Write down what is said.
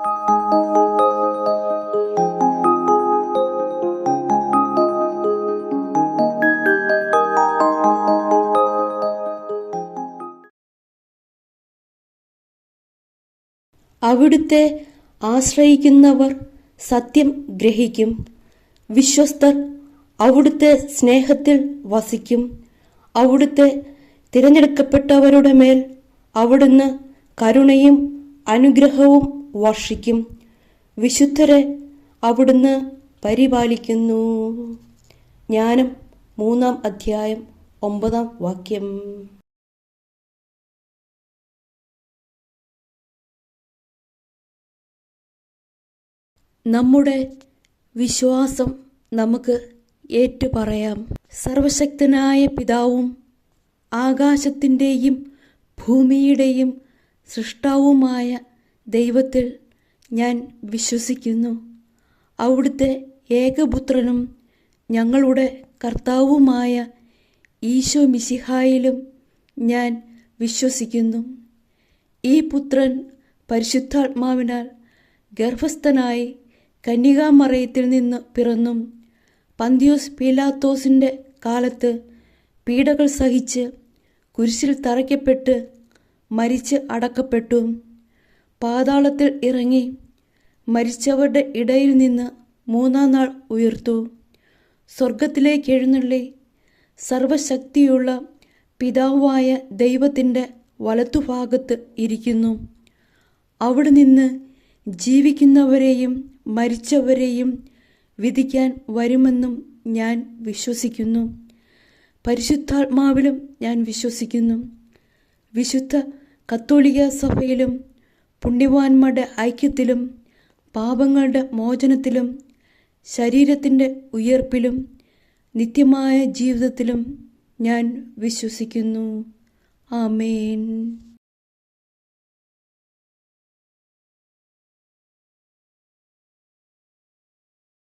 അവിടുത്തെ ആശ്രയിക്കുന്നവർ സത്യം ഗ്രഹിക്കും. വിശ്വസ്തർ അവിടുത്തെ സ്നേഹത്തിൽ വസിക്കും. അവിടുത്തെ തിരഞ്ഞെടുക്കപ്പെട്ടവരുടെ മേൽ അവിടുന്ന് കരുണയും അനുഗ്രഹവും വർഷിക്കും. വിശുദ്ധരെ അവിടുന്ന് പരിപാലിക്കുന്നു. ജ്ഞാനം മൂന്നാം അധ്യായം ഒമ്പതാം വാക്യം. നമ്മുടെ വിശ്വാസം നമുക്ക് ഏറ്റുപറയാം. സർവശക്തനായ പിതാവും ആകാശത്തിന്റെയും ഭൂമിയുടെയും സൃഷ്ടാവുമായ ദൈവത്തിൽ ഞാൻ വിശ്വസിക്കുന്നു. അവിടുത്തെ ഏകപുത്രനും ഞങ്ങളുടെ കർത്താവുമായ ഈശോ മിശിഹായിലും ഞാൻ വിശ്വസിക്കുന്നു. ഈ പുത്രൻ പരിശുദ്ധാത്മാവിനാൽ ഗർഭസ്ഥനായി കന്യകാമറയത്തിൽ നിന്ന് പിറന്നും പന്തിയോസ് പീലാത്തോസിന്റെ കാലത്ത് പീഡകൾ സഹിച്ച് കുരിശിൽ തറയ്ക്കപ്പെട്ട് മരിച്ച് അടക്കപ്പെട്ടു. പാതാളത്തിൽ ഇറങ്ങി മരിച്ചവരുടെ ഇടയിൽ നിന്ന് മൂന്നാം നാൾ ഉയർത്തു. സ്വർഗത്തിലേക്ക് എഴുന്നള്ളി സർവശക്തിയുള്ള പിതാവായ ദൈവത്തിന്റെ വലത്തുഭാഗത്ത് ഇരിക്കുന്നു. അവിടെ നിന്ന് ജീവിക്കുന്നവരെയും മരിച്ചവരെയും വിധിക്കാൻ വരുമെന്നും ഞാൻ വിശ്വസിക്കുന്നു. പരിശുദ്ധാത്മാവിലും ഞാൻ വിശ്വസിക്കുന്നു. വിശുദ്ധ കത്തോലിക സഭയിലും പുണ്യവാന്മാരുടെ ഐക്യത്തിലും പാപങ്ങളുടെ മോചനത്തിലും ശരീരത്തിന്റെ ഉയർപ്പിലും നിത്യമായ ജീവിതത്തിലും ഞാൻ വിശ്വസിക്കുന്നു. ആമേൻ.